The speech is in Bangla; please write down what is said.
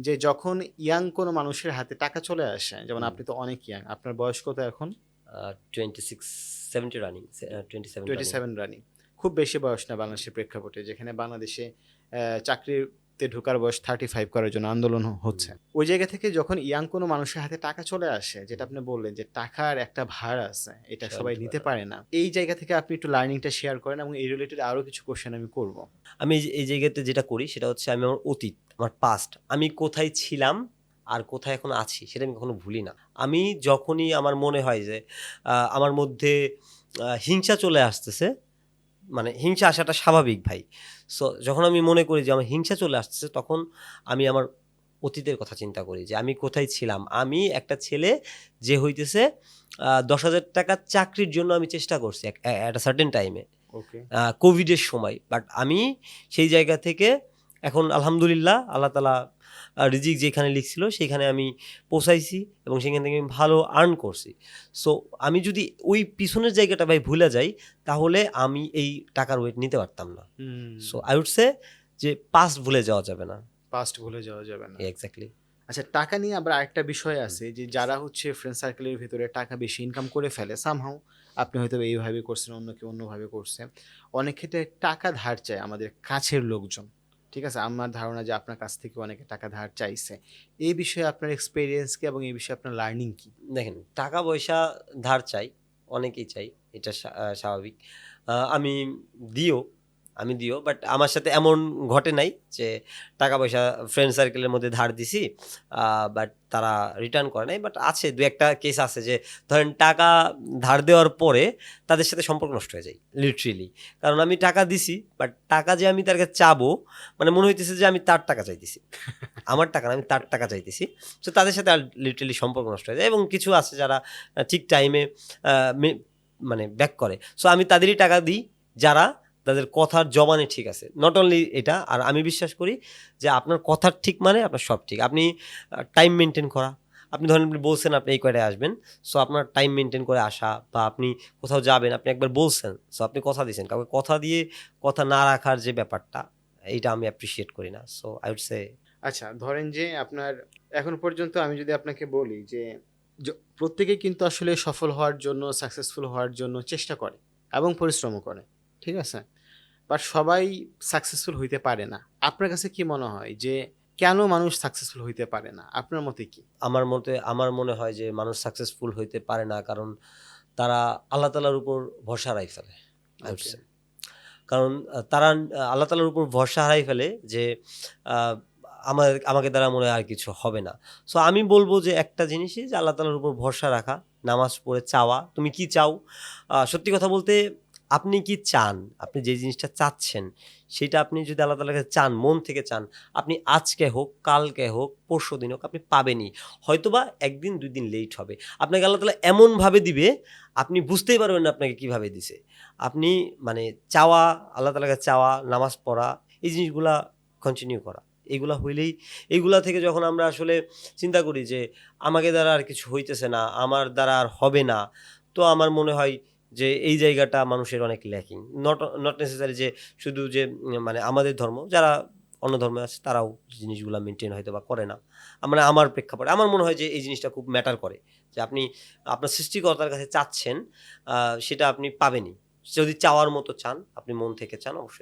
যে যখন ইয়াং কোনো মানুষের হাতে টাকা চলে আসে যেমন আপনি তো অনেক ইয়াং আপনার বয়স কত এখন? Twenty six seventy running twenty seven running খুব বেশি বয়স না বাংলাদেশের প্রেক্ষাপটে যেখানে বাংলাদেশে আহ, চাকরিতে ঢোকার বয়স থার্টি ফাইভ করার জন্য আন্দোলন হচ্ছে। ওই জায়গা থেকে যখন ইয়াং কোনো মানুষের হাতে টাকা চলে আসে যেটা আপনি বললেন যে টাকার একটা ভার আছে এটা সবাই নিতে পারে না। এই জায়গা থেকে আপনি একটু লার্নিংটা শেয়ার করেন এবং এই রিলেটেড আরও কিছু কোশ্চেন আমি করব। আমি এই জায়গাতে যেটা করি সেটা হচ্ছে আমি আমার অতীত আমার পাস্ট আমি কোথায় ছিলাম আর কোথায় এখন আছি সেটা আমি কখনো ভুলি না। আমি যখনই আমার মনে হয় যে আমার মধ্যে হিংসা চলে আসতেছে মানে হিংসা আসাটা স্বাভাবিক ভাই। সো যখন আমি মনে করি যে আমার হিংসা চলে আসতেছে তখন আমি আমার অতীতের কথা চিন্তা করি যে আমি কোথায় ছিলাম? আমি একটা ছেলে যে হইতেছে দশ হাজার টাকার চাকরির জন্য আমি চেষ্টা করছি অ্যাট আ সার্টেন টাইমে ওকে কোভিডের সময়। বাট আমি সেই জায়গা থেকে এখন আলহামদুলিল্লাহ আল্লাহ তালা রিজিক যেখানে লিখছিল সেখানে আমি পৌঁছাইছি এবং সেখান থেকে আমি ভালো আর্ন করছি। সো আমি যদি ওই পিছনের জায়গাটা ভাই ভুলে যাই তাহলে আমি এই টাকার ওয়েট নিতে পারতাম না। সো আই উড সে যে পাস্ট ভুলে যাওয়া যাবে না। পাস্ট ভুলে যাওয়া যাবে না। এক্স্যাক্টলি আচ্ছা টাকা নিয়ে আবার আরেকটা বিষয় আছে যে যারা হচ্ছে ফ্রেন্ড সার্কেলের ভিতরে টাকা বেশি ইনকাম করে ফেলে সামহাও আপনি হয়তো এইভাবে করছেন অন্য কেউ অন্যভাবে করছে অনেক ক্ষেত্রে টাকা ধার চায় আমাদের কাছের লোকজন। ঠিক আছে? আমার ধারণা যে আপনার কাছ থেকে অনেকে টাকা ধার চাইছে। এই বিষয়ে আপনার এক্সপিরিয়েন্স কি এবং এই বিষয়ে আপনার লার্নিং কি? দেখেন, টাকা পয়সা ধার চাই, অনেকেই চাই, এটা স্বা- স্বাভাবিক। আমি দিও আমি দিও বাট আমার সাথে এমন ঘটে নাই যে টাকা পয়সা ফ্রেন্ড সার্কেলের মধ্যে ধার দিছি বাট তারা রিটার্ন করে নাই বাট আছে দু একটা কেস আছে যে ধরেন টাকা ধার দেওয়ার পরে তাদের সাথে সম্পর্ক নষ্ট হয়ে যায় লিটারেলি কারণ আমি টাকা দিছি বাট টাকা যে আমি তার কাছে চাবো মানে মনে হইতেছে যে আমি তার টাকা চাইতেছি। আমার টাকা না আমি তার টাকা চাইতেছি। তো তাদের সাথে আর লিটারেলি সম্পর্ক নষ্ট হয়ে যায় এবং কিছু আছে যারা ঠিক টাইমে মানে ব্যাক করে। সো আমি তাদেরই টাকা দিই যারা তাদের কথার জবানে ঠিক আছে। নট অনলি এটা, আর আমি বিশ্বাস করি যে আপনার কথার ঠিক মানে আপনার সব ঠিক। আপনি টাইম মেনটেন করা। আপনি ধরেন আপনি বলছেন আপনি এই কয়টায় আসবেন সো আপনার টাইম মেনটেন করে আসা বা আপনি কোথাও যাবেন, আপনি একবার বলছেন সো আপনি কথা দিয়েছেন। কাউকে কথা দিয়ে কথা না রাখার যে ব্যাপারটা, এইটা আমি অ্যাপ্রিসিয়েট করি না। সো আই উড সে আচ্ছা ধরেন যে আপনার, এখন পর্যন্ত আমি যদি আপনাকে বলি যে প্রত্যেকে কিন্তু আসলে সফল হওয়ার জন্য সাকসেসফুল হওয়ার জন্য চেষ্টা করে এবং পরিশ্রমও করে। ঠিক আছে? বাট সবাই সাকসেসফুল হইতে পারে না। আপনার কাছে কি মনে হয় যে কেন মানুষ সাকসেসফুল হইতে পারে না? আপনার মতে কি? আমার মতে আমার মনে হয় যে মানুষ সাকসেসফুল হইতে পারে না কারণ তারা আল্লাহ তালার উপর ভরসা হারাই ফেলে. কারণ তারা আল্লাহ তালার উপর ভরসা হারাই ফেলে যে আমার আমাকে দ্বারা মনে হয় আর কিছু হবে না। সো আমি বলব যে একটা জিনিসই যে আল্লাহ তালার উপর ভরসা রাখা নামাজ পড়ে চাওয়া তুমি কি চাও? সত্যি কথা বলতে আপনি কি চান? আপনি যে জিনিসটা চাচ্ছেন, সেটা আপনি যদি আল্লাহ তালাকে চান, মন থেকে চান, আপনি আজকে হোক, কালকে হোক, পরশু দিন হোক, আপনি পাবেনই। হয়তোবা একদিন, দুই দিন লেট হবে। আপনাকে আল্লাহ তালা এমনভাবে দিবে, আপনি বুঝতেই পারবেন না আপনাকে কীভাবে দিছে। আপনি মানে চাওয়া, আল্লাহ তালাকে চাওয়া, নামাজ পড়া, এই জিনিসগুলা কন্টিনিউ করা। এগুলা হইলেই এইগুলা থেকে যখন আমরা আসলে চিন্তা করি যে, আমাকে দ্বারা আর কিছু হইতেছে না, আমার দ্বারা আর হবে না, তো আমার মনে হয় যে এই জায়গাটা মানুষের অনেক ল্যাকিং নট নট নেসেসারি যে শুধু যে মানে আমাদের ধর্ম, যারা অন্য ধর্মে আছে তারাও জিনিসগুলো মেনটেন হয়তো বা করে না। মানে আমার প্রেক্ষাপটে, আমার মনে হয় যে এই জিনিসটা খুব ম্যাটার করে। যে আপনি, আপনার সৃষ্টিকর্তার কাছে চাচ্ছেন সেটা আপনি পাবেনই। যদি চাওয়ার মতো চান, আপনি মন থেকে চান, অবশ্যই